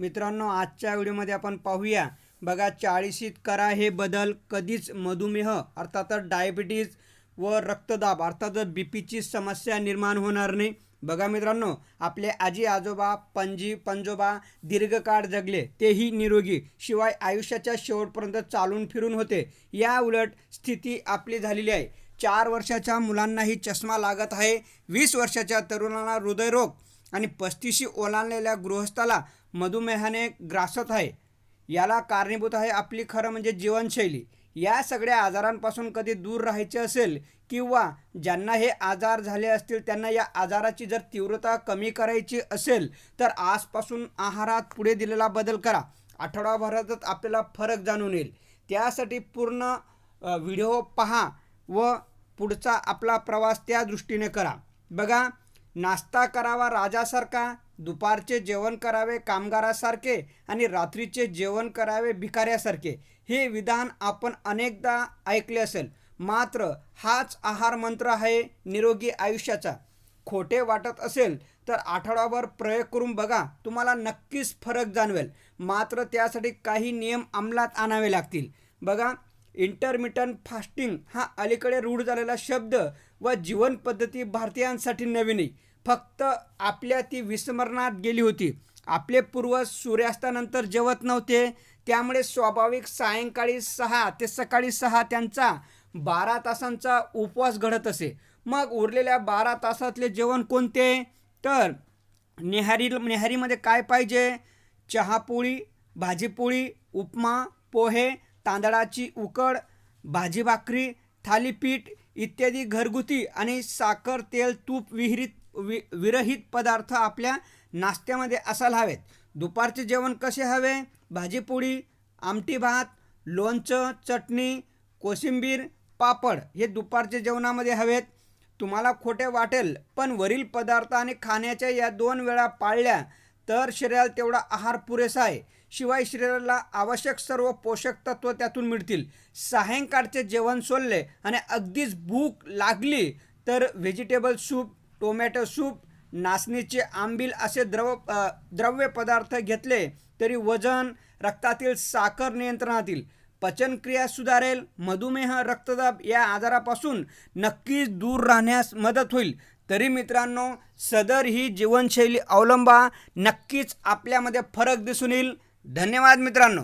मित्रांनो आजच्या व्हिडिओमध्ये आपण पाहूया. बघा चाळीशीत करा हे बदल कधीच मधुमेह अर्थातच डायबिटीज व रक्तदाब अर्थातच बी पीची समस्या निर्माण होणार नाही. बघा मित्रांनो आपले आजी आजोबा पणजी पंजोबा दीर्घकाळ जगले तेही निरोगी शिवाय आयुष्याच्या शेवटपर्यंत चालून फिरून होते. या उलट स्थिती आपली झालेली आहे. चार वर्षाच्या मुलांनाही चष्मा लागत आहे. वीस वर्षाच्या तरुणांना हृदयरोग आणि पस्तीशी ओलांडलेल्या गृहस्थाला मधुमेहाने ग्रासत आहे. याला कारणीभूत आहे आपली खरं म्हणजे जीवनशैली. या सगळ्या आजारांपासून कधी दूर राहायचे असेल किंवा ज्यांना हे आजार झाले असतील त्यांना या आजाराची जर तीव्रता कमी करायची असेल तर आजपासून आहारात पुढे दिलेला बदल करा. आठवडाभरातच आपल्याला फरक जाणून येईल. त्यासाठी पूर्ण व्हिडिओ पहा व पुढचा आपला प्रवास त्या दृष्टीने करा. बघा नाश्ता करावा राजासारखा दुपारचे जेवण करावे कामगारासारखे आणि रात्रीचे जेवण करावे भिकाऱ्यासारखे. हे विधान आपण अनेकदा ऐकले असेल. मात्र हाच आहार मंत्र आहे निरोगी आयुष्याचा. खोटे वाटत असेल तर आठवडाभर प्रयोग करून बघा तुम्हाला नक्कीच फरक जाणवेल. मात्र त्यासाठी काही नियम अंमलात आणावे लागतील. बघा इंटरमिटन फास्टिंग हा अलीकडे रूढ झालेला शब्द व जीवनपद्धती भारतीयांसाठी नवीन आहे फक्त आपल्या ती विस्मरणात गेली होती. आपले पूर्वज सूर्यास्तानंतर जेवत नव्हते. त्यामुळे स्वाभाविक सायंकाळी सहा ते सकाळी सहा त्यांचा बारा तासांचा उपवास घडत असे. मग उरलेल्या बारा तासातले जेवण कोणते? तर नेहारी नेहारीमध्ये काय पाहिजे? चहापोळी भाजीपोळी उपमा पोहे तांदळाची उकड भाजी भाकरी थालीपीठ इत्यादी घरगुती आणि साखर तेल तूप विहिरीत वि विरहित पदार्थ आपल्या नाश्त्यामध्ये असायला हवेत. दुपारचे जेवण कसे हवे? भाजीपोळी आमटी भात लोणचं चटणी कोशिंबीर पापड हे दुपारच्या जेवणामध्ये हवेत. तुम्हाला खोटे वाटेल पण वरील पदार्थ आणि खाण्याच्या या दोन वेळा पाळल्या तर शरीराला तेवढा आहार पुरेसा आहे. शिवाय शरीराला आवश्यक सर्व पोषक तत्व त्यातून मिळतील. सायंकाळचे जेवण सोडले आणि अगदीच भूक लागली तर व्हेजिटेबल सूप टोमॅटो सूप नाचणीचे आंबील असे द्रव द्रव्य पदार्थ घेतले तरी वजन रक्तातील साखर नियंत्रणातील पचनक्रिया सुधारेल मधुमेह रक्तदाब या आजारापासून नक्कीच दूर राहण्यास मदत होईल. तरी मित्रांनो सदर ही जीवनशैली अवलंबा नक्कीच आपल्यामध्ये फरक दिसून येईल. धन्यवाद मित्रांनो.